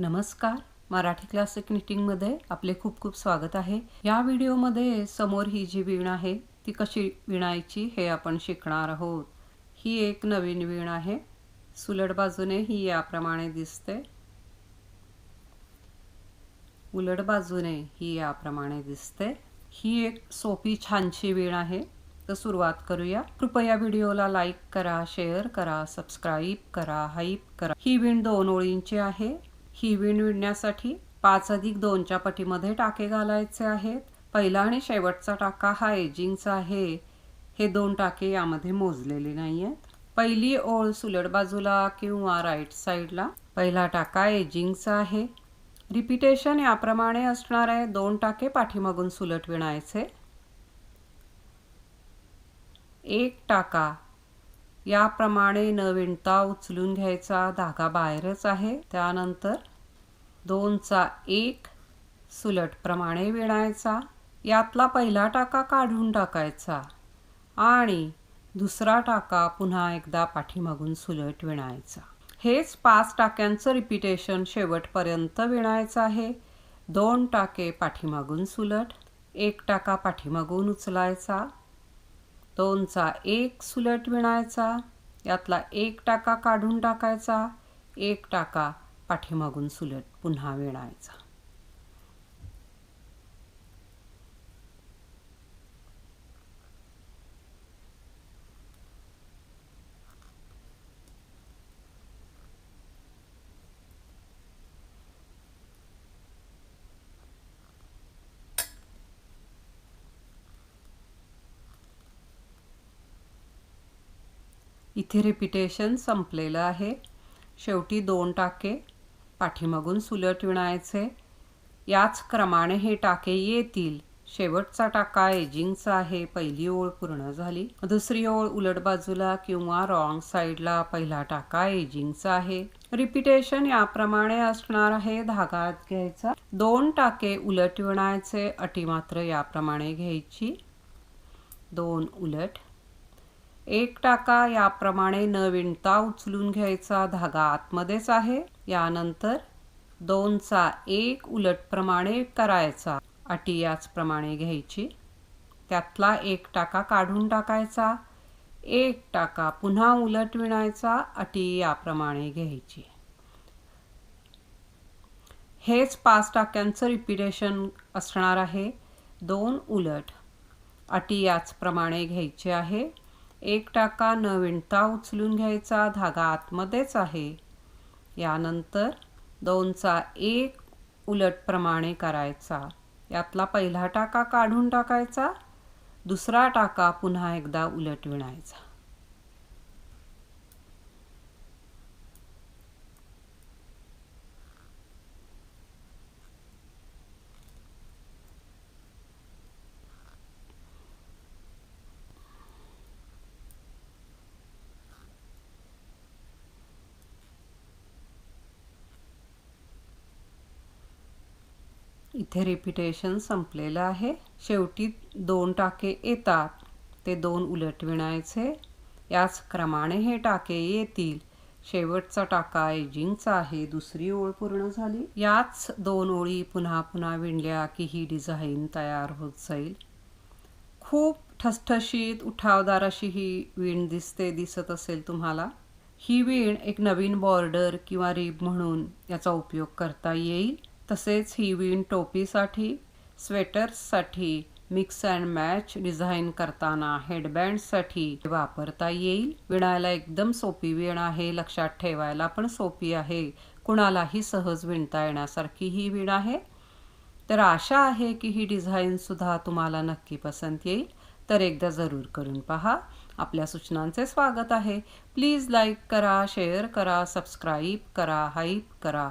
नमस्कार. मराठी क्लासिक निटिंगमध्ये आपले खूप खूप स्वागत आहे. या व्हिडिओमध्ये समोर ही जी वीण आहे ती कशी विणायची हे आपण शिकणार आहोत. ही एक नवीन वीण आहे. सुलट बाजूने ही याप्रमाणे दिसते. उलट बाजूने ही याप्रमाणे दिसते. ही एक सोपी छानशी वीण आहे. तर सुरुवात करूया. कृपया व्हिडिओला लाईक करा शेअर करा सबस्क्राईब करा हाईप करा. ही वीण दोन ओळींची आहे. ही विण विणण्यासाठी पाच अधिक दोनच्या पटीमध्ये टाके घालायचे आहेत. पहिला आणि शेवटचा टाका हा एजिंगचा आहे. हे दोन टाके यामध्ये मोजलेले नाही आहेत पहिली ओळ सुलट बाजूला किंवा राईट साईडला. पहिला टाका एजिंगचा आहे. रिपिटेशन याप्रमाणे असणार आहे. दोन टाके पाठीमागून सुलट विणायचे. एक टाका याप्रमाणे न विणता उचलून घ्यायचा धागा बाहेरच आहे. त्यानंतर दोनचा एक सुलटप्रमाणे विणायचा. यातला पहिला टाका काढून टाकायचा. आणि दुसरा टाका पुन्हा एकदा पाठीमागून सुलट विणायचा. हेच पाच टाक्यांचं रिपिटेशन शेवटपर्यंत विणायचं आहे. दोन टाके पाठीमागून सुलट एक टाका पाठीमागून उचलायचा. दोनचा एक सुलट विणायचा यातला एक टाका काढून टाकायचा एक टाका पाठीमागून सुलट पुन्हा विणायचा. इथे रिपिटेशन संपलेलं आहे. शेवटी दोन टाके पाठीमागून सुलट विणायचे. याच क्रमाने हे टाके येतील. शेवटचा टाका एजिंगचा आहे. पहिली ओळ पूर्ण झाली. दुसरी ओळ उलट बाजूला किंवा रॉंग साईडला पहिला टाका एजिंगचा आहे. रिपिटेशन याप्रमाणे असणार आहे. धागा घ्यायचा. दोन टाके उलट विणायचे. अटी मात्र याप्रमाणे घ्यायची. दोन उलट एक टाका याप्रमाणे न विणता उचलून घ्यायचा धागा आतमध्येच आहे. यानंतर दोनचा एक उलटप्रमाणे करायचा. अटी याचप्रमाणे घ्यायची. त्यातला एक टाका काढून टाकायचा. एक टाका पुन्हा उलट विणायचा. अटी याप्रमाणे घ्यायची. हेच पाच टाक्यांचं रिपिटेशन असणार आहे. दोन उलट. अटी याचप्रमाणे घ्यायचे आहे. एक टाका न विणता उचलून घ्यायचा धागा आतमध्येच आहे. यानंतर दोनचा एक उलटप्रमाणे करायचा. यातला पहिला टाका काढून टाकायचा दुसरा टाका पुन्हा एकदा उलट विणायचा. इथे रिपिटेशन संपलेलं आहे. शेवटी दोन टाके येतात. ते दोन उलट विणायचे. याच क्रमाने हे टाके येतील. शेवटचा टाका एजिंगचा आहे. दुसरी ओळ पूर्ण झाली. याच दोन ओळी पुन्हा पुन्हा विणल्या की ही डिझाईन तयार होत जाईल. खूप ठसठशीत उठावदार अशी ही विण दिसते दिसत असेल तुम्हाला. ही विण एक नवीन बॉर्डर किंवा रिब म्हणून याचा उपयोग करता येईल. तसेच ही विण टोपीसाठी स्वेटर्ससाठी मिक्स अँड मॅच डिझाईन करताना हेडबँडसाठी वापरता येईल. विणायला एकदम सोपी विण आहे लक्षात ठेवायला पण सोपी आहे. कुणालाही सहज विणता येण्यासारखी ही विण आहे. तर आशा आहे की ही डिझाईनसुद्धा तुम्हाला नक्की पसंत येईल. तर एकदा जरूर करून पहा. आपल्या सूचनांचे स्वागत आहे. प्लीज लाईक करा शेअर करा सबस्क्राईब करा हाईप करा.